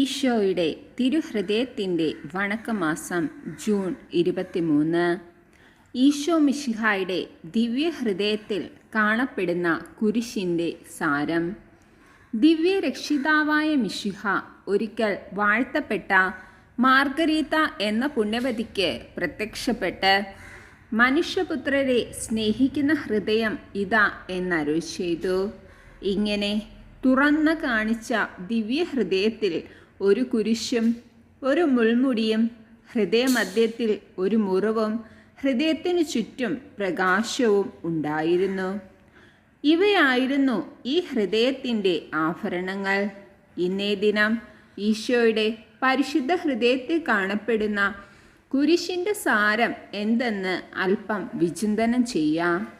ഈശോയുടെ തിരുഹൃദയത്തിന്റെ വണക്കമാസം ജൂൺ ഇരുപത്തിമൂന്ന്. ഈശോ മിശിഹായുടെ ദിവ്യഹൃദയത്തിൽ കാണപ്പെടുന്ന കുരിശിന്റെ സാരം. ദിവ്യരക്ഷിതാവായ മിഷിഹ ഒരിക്കൽ വാഴ്ത്തപ്പെട്ട മാർഗരീത എന്ന പുണ്യവതിക്ക് പ്രത്യക്ഷപ്പെട്ട് മനുഷ്യപുത്രരെ സ്നേഹിക്കുന്ന ഹൃദയം ഇതാ എന്നരുൾ ചെയ്തു. ഇങ്ങനെ തുറന്നു കാണിച്ച ദിവ്യഹൃദയത്തിൽ ഒരു കുരിശും ഒരു മുൾമുടിയും ഹൃദയമധ്യത്തിൽ ഒരു മുറിവും ഹൃദയത്തിനു ചുറ്റും പ്രകാശവും ഉണ്ടായിരുന്നു. ഇവയായിരുന്നു ഈ ഹൃദയത്തിന്റെ ആഭരണങ്ങൾ. ഇന്നേ ദിനം ഈശോയുടെ പരിശുദ്ധ ഹൃദയത്തിൽ കാണപ്പെടുന്ന കുരിശിന്റെ സാരം എന്തെന്ന് അല്പം വിചിന്തനം ചെയ്യാം.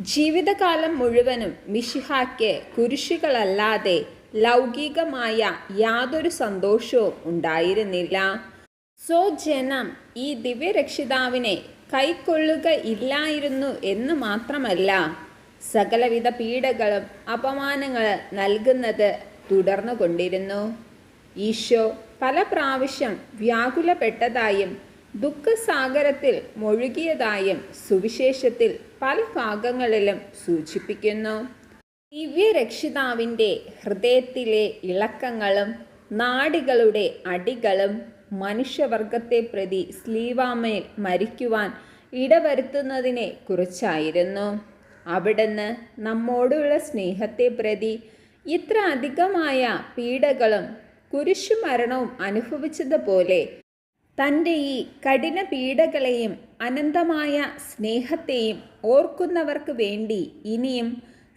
ജീവിതകാലം മുഴുവനും മിശിഹായ്ക്ക് കുരിശുകളല്ലാതെ ലൗകികമായ യാതൊരു സന്തോഷവും ഉണ്ടായിരുന്നില്ല. സോ ജനം ഈ ദിവ്യരക്ഷിതാവിനെ കൈക്കൊള്ളുകയില്ലായിരുന്നു എന്ന് മാത്രമല്ല സകലവിധ പീഡകളും അപമാനങ്ങൾ നൽകുന്നത് തുടർന്നു കൊണ്ടിരുന്നു. ഈശോ പല പ്രാവശ്യം വ്യാകുലപ്പെട്ടതായും ദുഃഖസാഗരത്തിൽ മുഴുകിയതായും സുവിശേഷത്തിൽ പല ഭാഗങ്ങളിലും സൂചിപ്പിക്കുന്നു. ദിവ്യരക്ഷിതാവിന്റെ ഹൃദയത്തിലെ ഇളക്കങ്ങളും നാടികളുടെ അടികളും മനുഷ്യവർഗത്തെ പ്രതി സ്ലീവാമേൽ മരിക്കുവാൻ ഇടവരുത്തുന്നതിനെ കുറിച്ചായിരുന്നു. അവിടുന്ന് നമ്മോടുള്ള സ്നേഹത്തെ പ്രതി ഇത്ര അധികമായ പീഡകളും കുരിശുമരണവും അനുഭവിച്ചതുപോലെ തന്റെ ഈ കഠിന പീഡകളെയും അനന്തമായ സ്നേഹത്തെയും ഓർക്കുന്നവർക്ക് വേണ്ടി ഇനിയും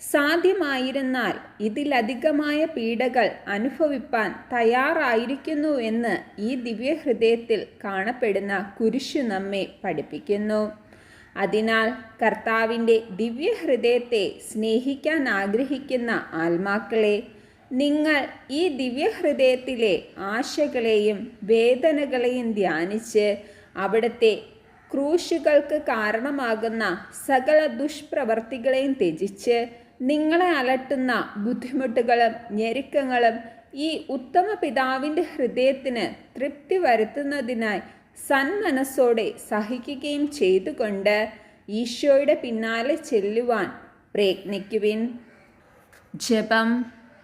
സാധ്യമായിരുന്നാൽ ഇതിലധികമായ പീഡകൾ അനുഭവിപ്പാൻ തയ്യാറായിരിക്കുന്നു എന്ന് ഈ ദിവ്യഹൃദയത്തിൽ കാണപ്പെടുന്ന കുരിശു നമ്മെ പഠിപ്പിക്കുന്നു. അതിനാൽ കർത്താവിന്റെ ദിവ്യഹൃദയത്തെ സ്നേഹിക്കാൻ ആഗ്രഹിക്കുന്ന ആത്മാക്കളെ നിങ്ങൾ ഈ ദിവ്യഹൃദയത്തിലെ ആശകളെയും വേദനകളെയും ധ്യാനിച്ച് അവിടുത്തെ ക്രൂശുകൾക്ക് കാരണമാകുന്ന സകല ദുഷ്പ്രവർത്തികളെയും ത്യജിച്ച് നിങ്ങളെ അലട്ടുന്ന ബുദ്ധിമുട്ടുകളും ഞെരുക്കങ്ങളും ഈ ഉത്തമ പിതാവിന്റെ ഹൃദയത്തിന് തൃപ്തി വരുത്തുന്നതിനായി സന്മനസ്സോടെ സഹിക്കുകയും ചെയ്തുകൊണ്ട് ഈശോയുടെ പിന്നാലെ ചെല്ലുവാൻ പ്രയത്നിക്കുവിൻ. ജപം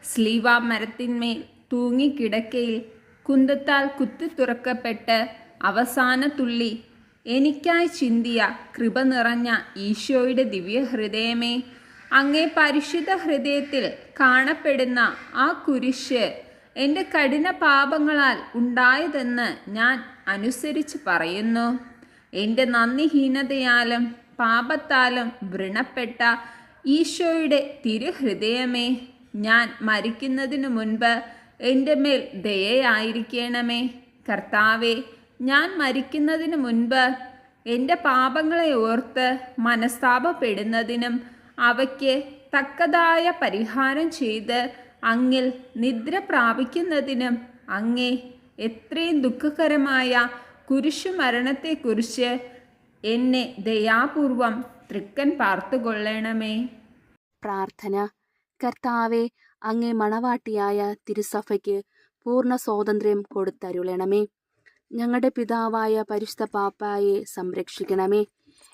സ്ലീവ മരത്തിന്മേൽ തൂങ്ങിക്കിടക്കയിൽ കുന്തത്താൽ കുത്തി തുറക്കപ്പെട്ട് അവസാന തുള്ളി എനിക്കായി ചിന്തിയ കൃപ നിറഞ്ഞ ഈശോയുടെ ദിവ്യഹൃദയമേ അങ്ങേ പരിശുദ്ധ ഹൃദയത്തിൽ കാണപ്പെടുന്ന ആ കുരിശ് എന്റെ കഠിന പാപങ്ങളാൽ ഉണ്ടായതെന്ന് ഞാൻ അനുസരിച്ച് പറയുന്നു. എന്റെ നന്ദിഹീനതയാലും പാപത്താലും വ്രണപ്പെട്ട ഈശോയുടെ തിരുഹൃദയമേ ഞാൻ മരിക്കുന്നതിനു മുൻപ് എന്റെ മേൽ ദയയായിരിക്കണമേ. കർത്താവെ ഞാൻ മരിക്കുന്നതിന് മുൻപ് എന്റെ പാപങ്ങളെ ഓർത്ത് മനസ്താപപ്പെടുന്നതിനും അവയ്ക്ക് തക്കതായ പരിഹാരം ചെയ്ത് അങ്ങിൽ നിദ്ര പ്രാപിക്കുന്നതിനും അങ്ങേ എത്രയും ദുഃഖകരമായ കുരിശുമരണത്തെക്കുറിച്ച് എന്നെ ദയാപൂർവം തൃക്കൻ പാർത്തുകൊള്ളണമേ. പ്രാർത്ഥന. കർത്താവെ അങ്ങേ മണവാട്ടിയായ തിരുസഭയ്ക്ക് പൂർണ സ്വാതന്ത്ര്യം കൊടുത്തരുളണമേ. ഞങ്ങളുടെ പിതാവായ പരിശുദ്ധ പാപ്പായെ സംരക്ഷിക്കണമേ.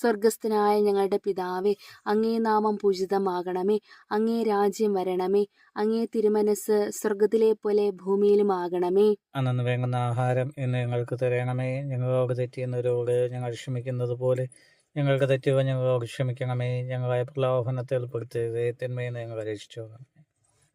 സ്വർഗസ്ഥനായ ഞങ്ങളുടെ പിതാവേ അങ്ങേ നാമം പൂജിതമാകണമേ അങ്ങേ രാജ്യം വരണമേ അങ്ങേ തിരുമനസ് സ്വർഗത്തിലെ പോലെ ഭൂമിയിലും ആകണമേ അന്നു വേണ്ടുന്ന ആഹാരം ഇന്ന് ഞങ്ങൾക്ക് തരണമേ. ഞങ്ങളോട് തെറ്റിയുന്നവരോട് ഞങ്ങൾ ക്ഷമിക്കുന്നത് പോലെ ഞങ്ങൾക്ക് തെറ്റുക ഞങ്ങളോട് ക്ഷമിക്കണമേ. ഞങ്ങളെ പ്രലോഭനത്തിൽ ഉൾപ്പെടുത്തരുത് തിന്മയിൽ ഞങ്ങൾ രക്ഷിച്ചു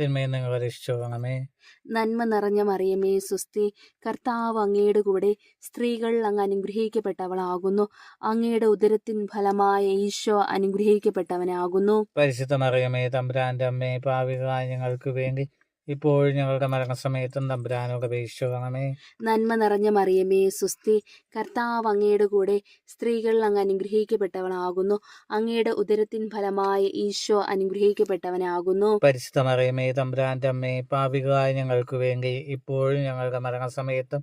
തിന്മയിൽ നിന്ന് രക്ഷിച്ചോളണമേ രക്ഷിച്ചു നന്മ നിറഞ്ഞ മറിയമേ സുസ്തി കർത്താവ് അങ്ങയുടെ കൂടെ സ്ത്രീകൾ അങ്ങ് അനുഗ്രഹിക്കപ്പെട്ടവളാകുന്നു. അങ്ങയുടെ ഉദരത്തിൻ ഫലമായ ഈശോ അനുഗ്രഹിക്കപ്പെട്ടവനാകുന്നു. പരിശുദ്ധ മറിയമേ തമ്പുരാന്റെ അമ്മേ പാവികളായ ഞങ്ങൾക്ക് വേണ്ടി ഇപ്പോഴും ഞങ്ങളുടെ മരണസമയത്തും തമ്പുരാനോട് അപേക്ഷിക്കണമേ നന്മ നിറഞ്ഞ മറിയമേ സുസ്തി കർത്താവ് അങ്ങയുടെ കൂടെ സ്ത്രീകൾ അങ്ങ് അനുഗ്രഹിക്കപ്പെട്ടവളാകുന്നു. അങ്ങയുടെ ഉദരത്തിൻ ഫലമായ ഈശോ അനുഗ്രഹിക്കപ്പെട്ടവനാകുന്നു. പരിശുദ്ധ മറിയമേ തമ്പുരാന്റെ അമ്മേ പാവികളായ ഞങ്ങൾക്ക് വേണ്ടി ഇപ്പോഴും ഞങ്ങളുടെ മരണസമയത്തും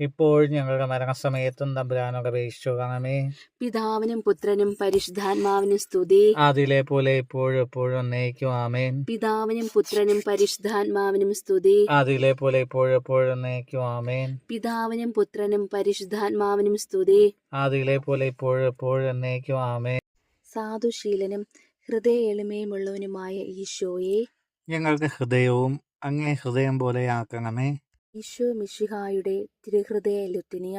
ഇപ്പോഴും ഞങ്ങളുടെ മരണസമയത്തും തമ്പുരാനോട് അപേക്ഷിക്കണമേ പിതാവിനും പുത്രനും പരിശുദ്ധാത്മാവിനും സ്തുതി. അതിലെ പോലെ ഇപ്പോഴും എപ്പോഴും എന്നേക്കും. ആമേൻ. പിതാവിനും പുത്രനും പരിശുദ്ധാത്മാവിനും സ്തുതി. അതിലെ പോലെ ഇപ്പോഴും എപ്പോഴും എന്നേക്കും. ആമേൻ. പിതാവിനും പുത്രനും പരിശുദ്ധാത്മാവിനും സ്തുതി. അതിലെ പോലെ ഇപ്പോഴും എപ്പോഴും എന്നേക്കും. ആമേൻ. സാധുശീലനും ഹൃദയ എളിമയുമുള്ളവനുമായ ഈശോയെ ഞങ്ങൾക്ക് ഹൃദയവും അങ്ങേ ഹൃദയം പോലെ ആക്കണമേ. ഈശോ മിശിഹായുടെ തിരുഹൃദയ ലുത്തിനിയ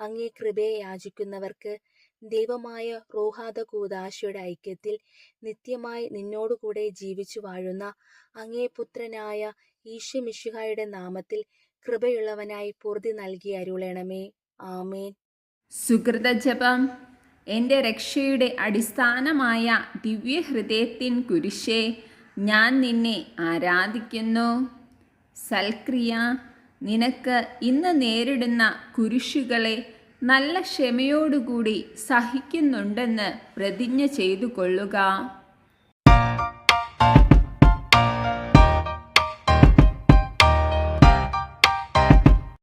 അങ്ങേ കൃപയെ യാചിക്കുന്നവർക്ക് ദൈവമായ റോഹാദ കൂദാശയുടെ ഐക്യത്തിൽ നിത്യമായി നിന്നോടുകൂടെ ജീവിച്ചു വാഴുന്ന അങ്ങേ പുത്രനായ ഈശ്വമിഷുഹായുടെ നാമത്തിൽ കൃപയുള്ളവനായി പൂർതി നൽകി അരുളണമേ. ആമേൻ. സുഹൃതജപം. എന്റെ രക്ഷയുടെ അടിസ്ഥാനമായ ദിവ്യഹൃദയത്തിൻ കുരിശേ ഞാൻ നിന്നെ ആരാധിക്കുന്നു. സൽക്രിയ. നിനക്ക് ഇന്ന് നേരിടുന്ന കുരിശുകളെ നല്ല ക്ഷമയോടുകൂടി സഹിക്കുന്നുണ്ടെന്ന് പ്രതിജ്ഞ ചെയ്തു കൊള്ളുക